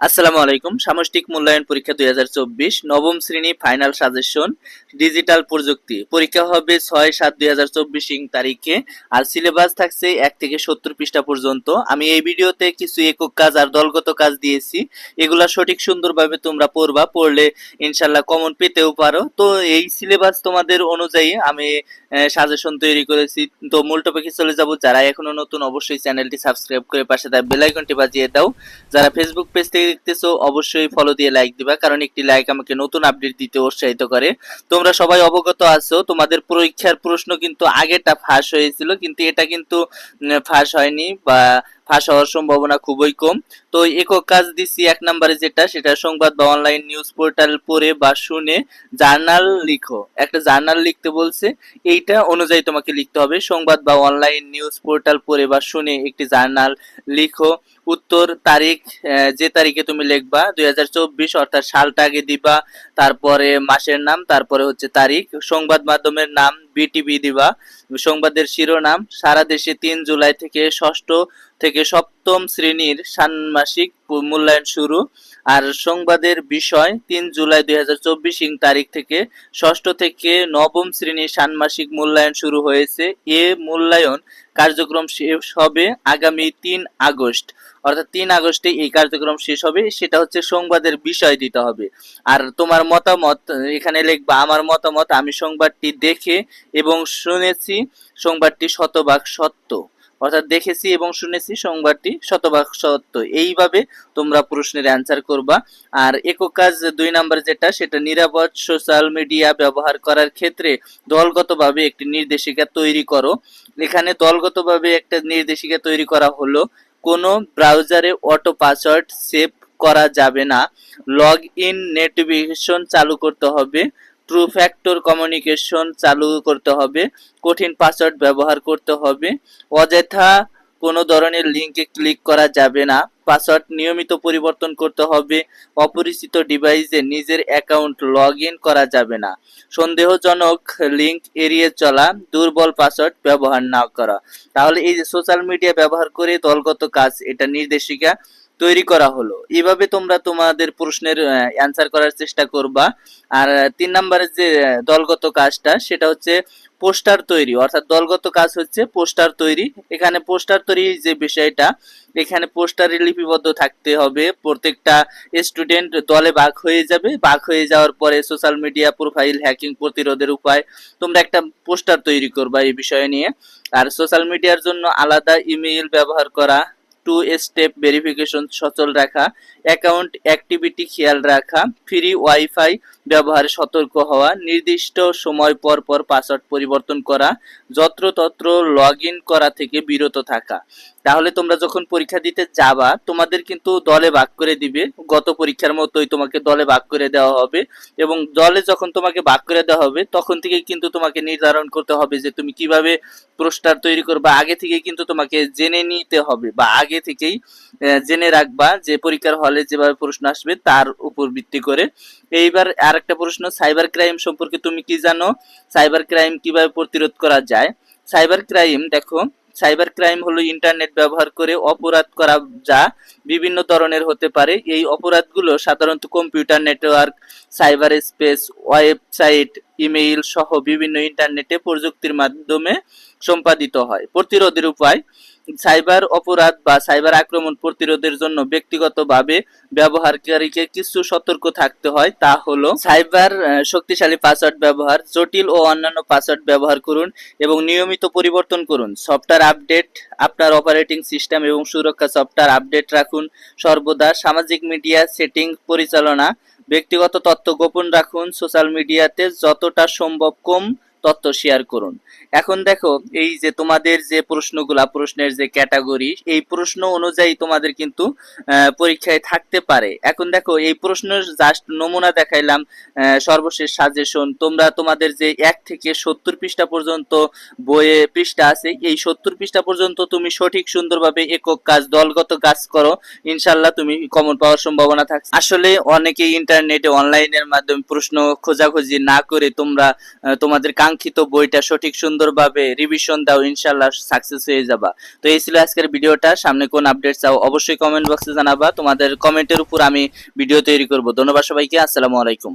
আসসালামু আলাইকুম। সামষ্টিক মূল্যায়ন পরীক্ষা দুই হাজার চব্বিশ, নবম শ্রেণি ফাইনাল সাজেশন, ডিজিটাল প্রযুক্তি। পরীক্ষা হবে ছয় সাত দুই হাজার চব্বিশ তারিখে, আর সিলেবাস থাকছে এক থেকে সত্তর পৃষ্ঠা পর্যন্ত। আমি এই ভিডিওতে কিছু একক কাজ আর দলগত কাজ দিয়েছি। এগুলা সঠিক সুন্দরভাবে তোমরা পড়বা, পড়লে ইনশাল্লাহ কমন পেতেও পারো। তো এই সিলেবাস তোমাদের অনুযায়ী আমি সাজেশন তৈরি করেছি। তো মূল টপিকে চলে যাব। যারা এখনও নতুন, অবশ্যই চ্যানেলটি সাবস্ক্রাইব করে পাশে তার বেল আইকনটি বাজিয়ে দাও। যারা ফেসবুক পেজ থেকে দেখতেছো, অবশ্যই ফলো দিয়ে লাইক দিবা, কারণ একটি লাইক আমাকে নতুন আপডেট দিতে উৎসাহিত করে। তোমরা সবাই অবগত আছো, তোমাদের পরীক্ষার প্রশ্ন কিন্তু আগেটা ফাঁস হয়েছিল, কিন্তু এটা কিন্তু ফাঁস হয়নি বা ফাঁস হওয়ার সম্ভাবনা খুবই কম। তো একক কাজ দিচ্ছি এক নম্বরে যেটা, সেটা সংবাদ বা অনলাইন নিউজ পোর্টাল পড়ে বা শুনে জার্নাল লিখো। একটা জার্নাল লিখতে বলছে, এইটা অনুযায়ী তোমাকে লিখতে হবে। সংবাদ বা অনলাইন নিউজ পোর্টাল পড়ে বা শুনে একটি জার্নাল লিখো। উত্তর তারিখ যে তারিখে তুমি লিখবা, দুই হাজার চব্বিশ, অর্থাৎ সালটা আগে দিবা, তারপরে মাসের নাম, তারপরে হচ্ছে তারিখ। সংবাদ মাধ্যমের নাম, বিটিভি দিবা। সংবাদের শিরোনাম, সারা দেশে তিন জুলাই থেকে ষষ্ঠ থেকে সপ্তম শ্রেণির ষান্মাসিক মূল্যায়ন শুরু। আর সংবাদের বিষয়, তিন জুলাই দুই হাজার চব্বিশ ইং তারিখ থেকে ষষ্ঠ থেকে নবম শ্রেণির ষান্মাসিক মূল্যায়ন শুরু হয়েছে। এ মূল্যায়ন কার্যক্রম শেষ হবে আগামী তিন আগস্ট। অর্থাৎ তিন আগস্টে এই কার্যক্রম শেষ হবে, সেটা হচ্ছে সংবাদের বিষয় দিতে হবে। আর তোমার মতামত, এখানে লিখবা, আমার মতামত, আমি সংবাদটি দেখে এবং শুনেছি। সংবাদটি শতভাগ সত্য। অর্থাৎ দেখেছি এবং শুনেছি সংবাদটি শতভাগ সত্য। এইভাবে তোমরা প্রশ্নের অ্যান্সার করবা। আর একক কাজ দুই নাম্বার যেটা, সেটা নিরাপদ সোশ্যাল মিডিয়া ব্যবহার করার ক্ষেত্রে দলগতভাবে একটি নির্দেশিকা তৈরি করো। এখানে দলগতভাবে একটা নির্দেশিকা তৈরি করা হলো, কোনো ব্রাউজারে অটো পাসওয়ার্ড সেভ করা যাবে না। লগ ইন নোটিফিকেশন চালু করতে হবে। ট্রু ফ্যাক্টর কমিউনিকেশন চালু করতে হবে, কঠিন পাসওয়ার্ড ব্যবহার করতে হবে, অযথা কোনো ধরনের লিঙ্কে ক্লিক করা যাবে না পাসওয়ার্ড নিয়মিত পরিবর্তন করতে হবে, অপরিচিত ডিভাইসে নিজের অ্যাকাউন্ট লগ করা যাবে না, সন্দেহজনক লিঙ্ক এড়িয়ে চলা, দুর্বল পাসওয়ার্ড ব্যবহার না করা। তাহলে এই যে সোশ্যাল মিডিয়া ব্যবহার করে দলগত কাজ, এটা নির্দেশিকা তৈরি করা হলো। এভাবে তোমরা তোমাদের প্রশ্নের অ্যান্সার করার চেষ্টা করবা। আর তিন নম্বরের যে দলগত কাজটা, সেটা হচ্ছে পোস্টার তৈরি। অর্থাৎ দলগত কাজ হচ্ছে পোস্টার তৈরি। এখানে পোস্টার তৈরি যে বিষয়টা, এখানে পোস্টারে লিপিবদ্ধ থাকতে হবে। প্রত্যেকটা স্টুডেন্ট দলে ভাগ হয়ে যাবে। ভাগ হয়ে যাওয়ার পরে সোশ্যাল মিডিয়া প্রোফাইল হ্যাকিং প্রতিরোধের উপায়, তোমরা একটা পোস্টার তৈরি করবা এই বিষয় নিয়ে। আর সোশ্যাল মিডিয়ার জন্য আলাদা ইমেইল ব্যবহার করা টু স্টেপ ভেরিফিকেশন সচল রাখা অ্যাকাউন্ট অ্যাক্টিভিটি খেয়াল রাখা ফ্রি ওয়াইফাই ব্যবহারে সতর্ক হওয়া, নির্দিষ্ট সময় পর পর পাসওয়ার্ড পরিবর্তন করা, যত্রতত্র লগ করা থেকে বিরত থাকা। তাহলে তোমরা যখন পরীক্ষা দিতে যাবা, তোমাদের কিন্তু দলে ভাগ করে দিবে। গত পরীক্ষার মতোই তোমাকে দলে ভাগ করে দেওয়া হবে এবং দলে যখন তোমাকে ভাগ করে দেওয়া হবে, তখন থেকে কিন্তু তোমাকে নির্ধারণ করতে হবে যে তুমি কীভাবে পোস্টার তৈরি করবা আগে থেকে কিন্তু তোমাকে জেনে নিতে হবে বা আগে থেকেই জেনে রাখবা যে পরীক্ষার হলে যেভাবে প্রশ্ন আসবে তার উপর ভিত্তি করে। এইবার আর একটা প্রশ্ন, সাইবার ক্রাইম সম্পর্কে তুমি কি জানো? সাইবার ক্রাইম কীভাবে প্রতিরোধ করা যায়? সাইবার ক্রাইম, দেখো সাইবার ক্রাইম হলো ইন্টারনেট ব্যবহার করে অপরাধ করা যা বিভিন্ন ধরনের হতে পারে। এই অপরাধগুলো সাধারণত computer network, cyber space, website, email সহ বিভিন্ন ইন্টারনেটে প্রযুক্তির মাধ্যমে সম্পাদিত হয়। প্রতিরোধের উপায়, সাইবার অপরাধ বা সাইবার আক্রমণ প্রতিরোধের জন্য ব্যক্তিগতভাবে ব্যবহারকারীকে কিছু সতর্ক থাকতে হয়, তা হলো সাইবার শক্তিশালী পাসওয়ার্ড ব্যবহার, জটিল ও অন্যান্য পাসওয়ার্ড ব্যবহার করুন এবং নিয়মিত পরিবর্তন করুন। সফটওয়্যার আপডেট, আপনার অপারেটিং সিস্টেম এবং সুরক্ষা সফটওয়্যার আপডেট রাখুন। সর্বদা সামাজিক মিডিয়া, সেটিং, পরিচালনা, ব্যক্তিগত তথ্য গোপন রাখুন। সোশ্যাল মিডিয়াতে যতটা সম্ভব কম তথ্য শেয়ার করুন। এখন দেখো, এই যে তোমাদের যে প্রশ্নগুলা, প্রশ্নের যে ক্যাটাগরি এই প্রশ্ন অনুযায়ী তোমাদের কিন্তু পরীক্ষায় থাকতে পারে। এখন দেখো, এই প্রশ্নের জাস্ট নমুনা দেখাইলাম সর্বশেষ সাজেশন তোমরা তোমাদের যে এক থেকে সত্তর পৃষ্ঠা পর্যন্ত বইয়ে পৃষ্ঠা আছে, এই সত্তর পৃষ্ঠা পর্যন্ত তুমি সঠিক, সুন্দরভাবে একক কাজ, দলগত কাজ করো। ইনশাল্লাহ তুমি কমন পাওয়ার সম্ভাবনা থাকছে। আসলে অনেকে ইন্টারনেটে অনলাইনের মাধ্যমে প্রশ্ন খোঁজাখুঁজি না করে তোমরা তোমাদের কাঙ্ক্ষিত কাঙ্ক্ষিত বইটা সঠিক সুন্দরভাবে রিভিশন দাও ইনশাল্লাহ সাকসেস হয়ে যাবা। তো এই ছিল আজকের ভিডিওটা। সামনে কোন আপডেট চাও অবশ্যই কমেন্ট বক্সে জানাবা। তোমাদের কমেন্টের উপর আমি ভিডিও তৈরি করব। ধন্যবাদ সবাইকে। আসসালামু আলাইকুম।